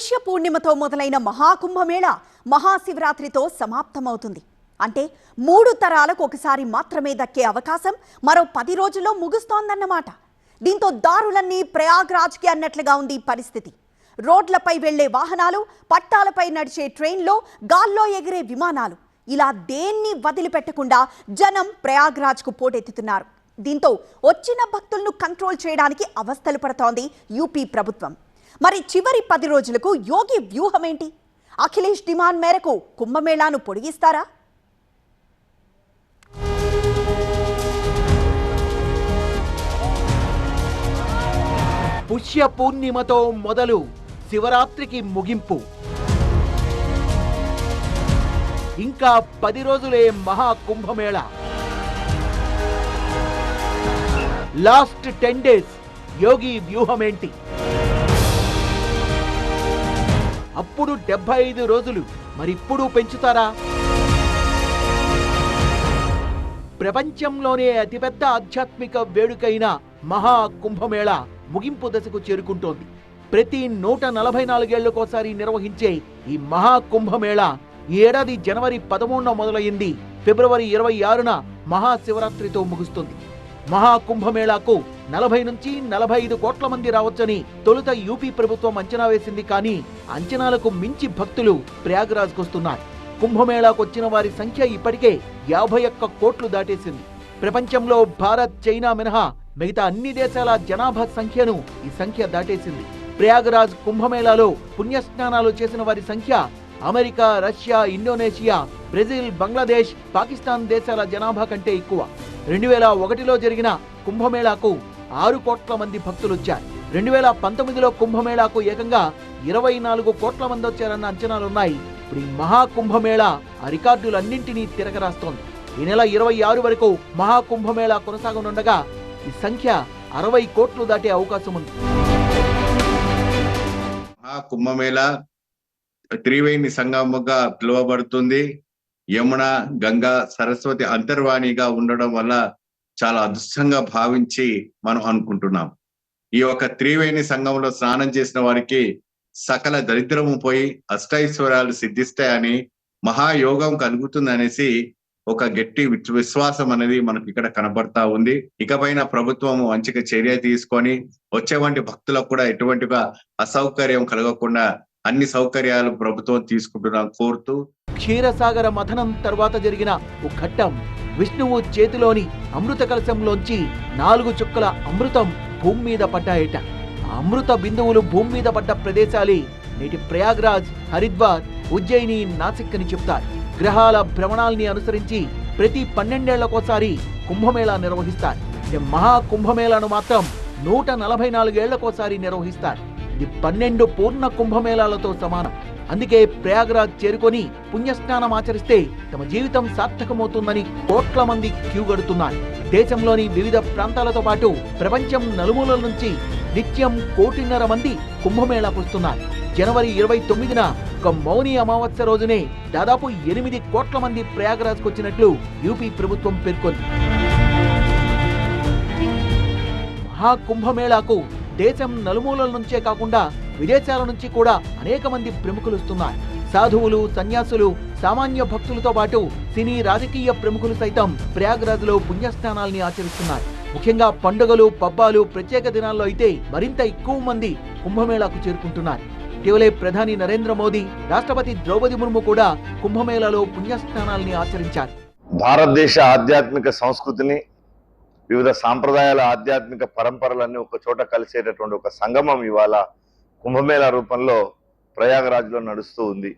పుష్య పూర్ణిమతో మొదలైన మహాకుంభమేళ మహాశివరాత్రితో సమాప్తమవుతుంది. అంటే మూడు తరాలకు ఒకసారి మాత్రమే దక్కే అవకాశం మరో పది రోజుల్లో ముగుస్తోందన్నమాట. దీంతో దారులన్నీ ప్రయాగ్రాజ్కి అన్నట్లుగా ఉంది పరిస్థితి. రోడ్లపై వెళ్ళే వాహనాలు పట్టాలపై నడిచే ట్రైన్లో గాల్లో ఎగిరే విమానాలు. ఇలా దేన్ని వదిలిపెట్టకుండా జనం ప్రయాగ్రాజ్కు పోటెత్తుతున్నారు. దీంతో వచ్చిన భక్తులను కంట్రోల్ చేయడానికి అవస్థలు పడుతోంది యూపీ ప్రభుత్వం. మరి చివరి పది రోజులకు యోగి వ్యూహమేంటి? అఖిలేష్ డిమాండ్ మేరకు కుంభమేళాను పొడిగిస్తారా? పుష్య పూర్ణిమతో మొదలు శివరాత్రికి ముగింపు. ఇంకా పది రోజులే Maha Kumbh Mela last ten days Yogi వ్యూహమేంటి? అప్పుడు డెబ్బై ఐదు రోజులు. మరిప్పుడు పెంచుతారా? ప్రపంచంలోనే అతిపెద్ద ఆధ్యాత్మిక వేడుకైన మహా కుంభమేళ ముగింపు దశకు చేరుకుంటోంది. ప్రతి నూట నలభై నాలుగేళ్ళకోసారి నిర్వహించే ఈ మహా కుంభమేళ ఈ ఏడాది జనవరి పదమూడున మొదలైంది ఫిబ్రవరి ఇరవై ఆరున మహాశివరాత్రితో ముగుస్తుంది. మహా కుంభమేళాకు నలభై నుంచి నలభై ఐదు కోట్ల మంది రావచ్చని తొలుత యూపీ ప్రభుత్వం అంచనా వేసింది కానీ అంచనాలకు మించి భక్తులు ప్రయాగరాజ్కొస్తున్నారు కుంభమేళాకు వచ్చిన వారి సంఖ్య ఇప్పటికే యాభై ఒక్క కోట్లు దాటేసింది. ప్రపంచంలో భారత్ చైనా మినహా మిగతా అన్ని దేశాల జనాభా సంఖ్యను ఈ సంఖ్య దాటేసింది. ప్రయాగరాజ్ కుంభమేళాలో పుణ్యస్నానాలు చేసిన వారి సంఖ్య America Russia Indonesia Brazil Bangladesh Pakistan దేశాల జనాభా కంటే ఎక్కువ. రెండు వేల ఒకటిలో జరిగిన కుంభమేళాకు ఆరు కోట్ల మంది భక్తులు వచ్చారు రెండు వేల పంతొమ్మిదిలో కుంభమేళాకు ఏకంగా ఇరవై నాలుగు కోట్ల మంది వచ్చారన్న అంచనాలున్నాయి. ఇప్పుడు ఈ మహా కుంభమేళా ఆ రికార్డులన్నింటినీ తిరగరాస్తోంది. ఈ నెల ఇరవై ఆరు వరకు మహా కుంభమేళా కొనసాగనుండగా ఈ సంఖ్య అరవై కోట్లు దాటే అవకాశం ఉంది ఆ త్రివేణి సంగమగా పిలువబడుతుంది. యమున గంగా సరస్వతి అంతర్వాణిగా ఉండడం వల్ల చాలా అదృష్టంగా భావించి మనం అనుకుంటున్నాం. ఈ యొక్క త్రివేణి సంఘంలో స్నానం చేసిన వారికి సకల దరిద్రము పోయి అష్టైశ్వర్యాలు సిద్ధిస్తాయని మహాయోగం కలుగుతుంది అనేసి ఒక గట్టి విశ్వాసం అనేది మనకు ఇక్కడ కనబడతా ఉంది. ఇకపైన ప్రభుత్వము మంచిక చర్య తీసుకొని వచ్చేవంటి భక్తులకు కూడా ఎటువంటిగా అసౌకర్యం కలగకుండా అన్ని సౌకర్యాలు ప్రభుత్వం తీసుకుంటున్నాం కోరుతూ క్షీరసాగర మథనం తర్వాత జరిగిన ఒక ఘట్టం. విష్ణువు చేతిలోని అమృత కలశంలోంచి నాలుగు చుక్కల అమృతం భూమి మీద పడ్డాయట. ఆ అమృత బిందువులు భూమి మీద పడ్డ ప్రదేశాలే నేటి ప్రయాగ్రాజ్ హరిద్వార్ ఉజ్జయిని నాసిక్ అని చెప్తారు. గ్రహాల భ్రమణాల్ని అనుసరించి ప్రతి పన్నెండేళ్ళకోసారి కుంభమేళా నిర్వహిస్తారు. ఈ మహా కుంభమేళాను మాత్రం నూట నలభై నాలుగేళ్ళకోసారి నిర్వహిస్తారు. ఇది పన్నెండు పూర్ణ కుంభమేళాలతో సమానం. అందుకే ప్రయాగరాజ్ చేరుకొని పుణ్యస్నానం ఆచరిస్తే తమ జీవితం సార్థకమవుతుందని కోట్ల మంది క్యూ గడుతున్నారు దేశంలోని వివిధ ప్రాంతాలతో పాటు ప్రపంచం నలుమూలల నుంచి నిత్యం కోటిన్నర మంది కుంభమేళాకు వస్తున్నారు జనవరి ఇరవై తొమ్మిదిన ఒక మౌని అమావాస్య రోజునే దాదాపు ఎనిమిది కోట్ల మంది ప్రయాగరాజ్కు వచ్చినట్లు యూపీ ప్రభుత్వం పేర్కొంది. మహాకుంభమేళాకు దేశం నలుమూలల నుంచే కాకుండా విదేశాల నుంచి కూడా అనేక మంది ప్రముఖులు వస్తున్నారు. సాధువులు సన్యాసులు సామాన్య భక్తులతో పాటు సినీ రాజకీయ ప్రముఖులు సైతం ప్రయాగ్రాజ్లో పుణ్యస్నానాల్ని ఆచరిస్తున్నారు. ముఖ్యంగా పండుగలు పబ్బాలు ప్రత్యేక దినాల్లో అయితే మరింత ఎక్కువ మంది కుంభమేళాకు చేరుకుంటున్నారు. ఇటీవలే ప్రధాని నరేంద్ర మోదీ రాష్ట్రపతి ద్రౌపది ముర్ము కూడా కుంభమేళాలో పుణ్యస్నానాల్ని ఆచరించారు. భారతదేశ ఆధ్యాత్మిక సంస్కృతిని వివిధ సాంప్రదాయాల ఆధ్యాత్మిక పరంపరలన్నీ ఒక చోట కలిసేటటువంటి ఒక సంగమం ఇవాళ కుంభమేళా రూపంలో ప్రయాగరాజ్లో నడుస్తూ ఉంది.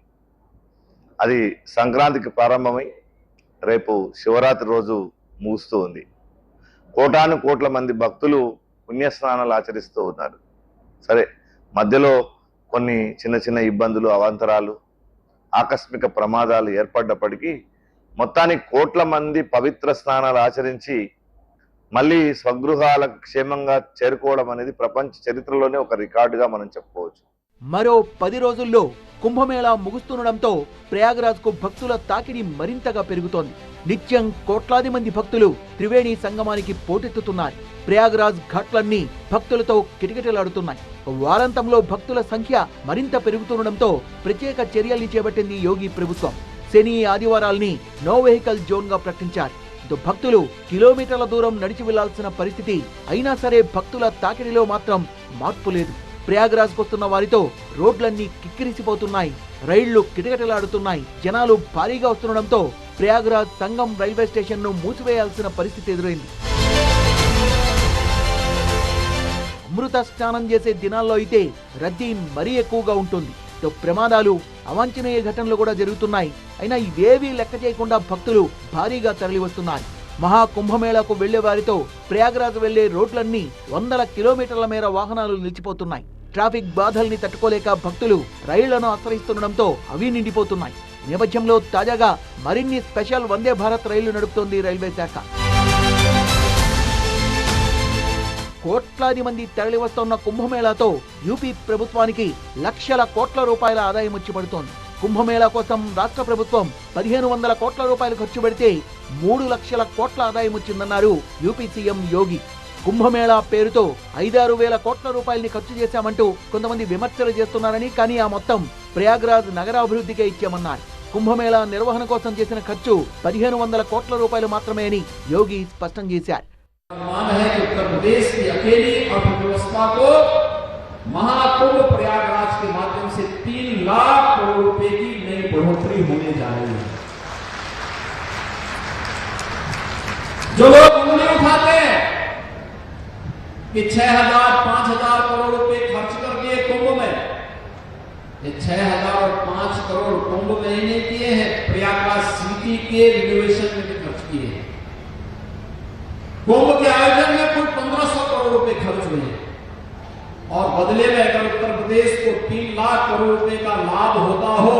అది సంక్రాంతికి ప్రారంభమై రేపు శివరాత్రి రోజు ముగుస్తూ ఉంది. కోటాను కోట్ల మంది భక్తులు పుణ్యస్నానాలు ఆచరిస్తూ ఉన్నారు. సరే మధ్యలో కొన్ని చిన్న చిన్న ఇబ్బందులు అవాంతరాలు ఆకస్మిక ప్రమాదాలు ఏర్పడ్డప్పటికీ మొత్తానికి కోట్ల మంది పవిత్ర స్నానాలు ఆచరించి మళ్ళీ స్వగృహాల క్షేమంగా చేరుకోవడం అనేది ప్రపంచ చరిత్రలోనే ఒక రికార్డుగా మనం చెప్పుకోవచ్చు. మరో పది రోజుల్లో కుంభమేళా ముగుస్తుండడంతో ప్రయాగరాజ్కు భక్తుల తాకిడి మరింతగా పెరుగుతోంది. నిత్యం కోట్లాది మంది భక్తులు త్రివేణి సంగమానికి పోటెత్తుతున్నారు. ప్రయాగరాజ్ ఘాట్లన్నీ భక్తులతో కిటకిటలాడుతున్నాయి. వారాంతంలో భక్తుల సంఖ్య మరింత పెరుగుతుండడంతో ప్రత్యేక చర్యల్ని చేపట్టింది యోగి ప్రభుత్వం. శని ఆదివారాల్ని నో వెహికల్ జోన్గా ప్రకటించారు. భక్తులు కిలోమీటర్ల దూరం నడిచి వెళ్ళాల్సిన పరిస్థితి అయినా సరే భక్తుల తాకిడిలో మాత్రం మార్పు లేదు. ప్రయాగరాజ్కు వస్తున్న వారితో రోడ్లన్నీ కిక్కిరిసిపోతున్నాయి. రైళ్ళు కిటకిటలాడుతున్నాయి. జనాలు భారీగా వస్తుండడంతో ప్రయాగరాజ్ సంగం రైల్వే స్టేషన్ను మూసివేయాల్సిన పరిస్థితి ఎదురైంది. అమృత స్నానం చేసే దినాల్లో అయితే రద్దీ మరీ ఎక్కువగా ఉంటుంది. ప్రమాదాలు అవాంఛనీయ ఘటనలు కూడా జరుగుతున్నాయి. అయినా ఇవేవీ లెక్క చేయకుండా భక్తులు భారీగా తరలి వస్తున్నారు మహా కుంభమేళాకు వెళ్ళే వారితో ప్రయాగరాజ్ వెళ్ళే రోడ్లన్నీ వందల కిలోమీటర్ల మేర వాహనాలు నిలిచిపోతున్నాయి. ట్రాఫిక్ బాధల్ని తట్టుకోలేక భక్తులు రైళ్ళను ఆశ్రయిస్తుండటంతో అవి నిండిపోతున్నాయి. నేపథ్యంలో తాజాగా మరిన్ని స్పెషల్ వందే భారత్ రైళ్ళు నడుపుతోంది రైల్వే శాఖ. కోట్లాది మంది తరలి వస్తున్న కుంభమేళాతో యూపీ ప్రభుత్వానికి లక్షల కోట్ల రూపాయల ఆదాయం వచ్చి పడుతోంది. కుంభమేళా కోసం రాష్ట్ర ప్రభుత్వం పదిహేను వందల కోట్ల రూపాయలు ఖర్చు పెడితే మూడు లక్షల కోట్ల ఆదాయం వచ్చిందన్నారు యూపీ సీఎం యోగి. కుంభమేళా పేరుతో ఐదారు వేల కోట్ల రూపాయల్ని ఖర్చు చేశామంటూ కొంతమంది విమర్శలు చేస్తున్నారని కానీ ఆ మొత్తం ప్రయాగ్రాజ్ నగరాభివృద్ధికే ఇచ్చామన్నారు. కుంభమేళా నిర్వహణ కోసం చేసిన ఖర్చు పదిహేను వందల కోట్ల రూపాయలు మాత్రమే అని యోగి స్పష్టం చేశారు. महाकुंभ प्रयागराज के माध्यम से तीन लाख करोड़ रुपए की नई बढ़ोतरी होने जा रही है। जो लोग उंगली उठाते हैं कि छह हज़ार, पाँच हज़ार करोड़ रुपए खर्च कर दिए कुंभ में, ये छह हज़ार और पाँच करोड़ कुंभ में ही नहीं किए हैं, प्रयागराज सिटी के रिनोवेशन में भी खर्च किए हैं। कुंभ के आयोजन और बदले में अगर उत्तर प्रदेश को तीन लाख करोड़ रुपए का लाभ होता हो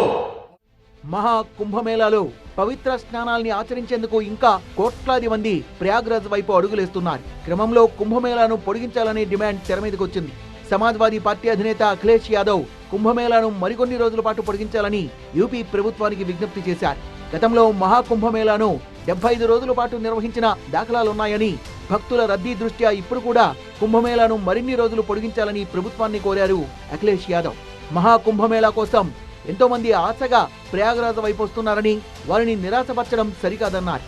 మహా కుంభమేళాలో పవిత్ర స్నానాల్ని ఆచరించేందుకు ఇంకా కోట్లాది మంది ప్రయాగ్రాజ్ వైపు అడుగులేస్తున్నారు క్రమంలో కుంభమేళాను పొడిగించాలనే డిమాండ్ తెర మీదకి వచ్చింది సమాజ్వాదీ పార్టీ అధినేత అఖిలేష్ యాదవ్ కుంభమేళాను మరికొన్ని రోజుల పాటు పొడిగించాలని యూపీ ప్రభుత్వానికి విజ్ఞప్తి చేశారు గతంలో మహాకుంభమేళాను డెబ్బై ఐదు రోజుల పాటు నిర్వహించిన దాఖలాలున్నాయని భక్తుల రద్దీ దృష్ట్యా ఇప్పుడు కూడా కుంభమేళాను మరిన్ని రోజులు పొడిగించాలని ప్రభుత్వాన్ని కోరారు అఖిలేష్ యాదవ్. మహాకుంభమేళా కోసం ఎంతో మంది ఆశగా ప్రయాగరాజ వైపు వస్తున్నారని వారిని నిరాశపరచడం సరికాదన్నారు.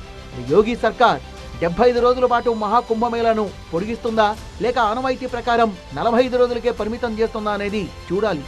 యోగి సర్కార్ డెబ్బై ఐదు రోజుల పాటు మహాకుంభమేళాను పొడిగిస్తుందా లేక ఆనవాయితీ ప్రకారం నలభై ఐదు రోజులకే పరిమితం చేస్తుందా అనేది చూడాలి.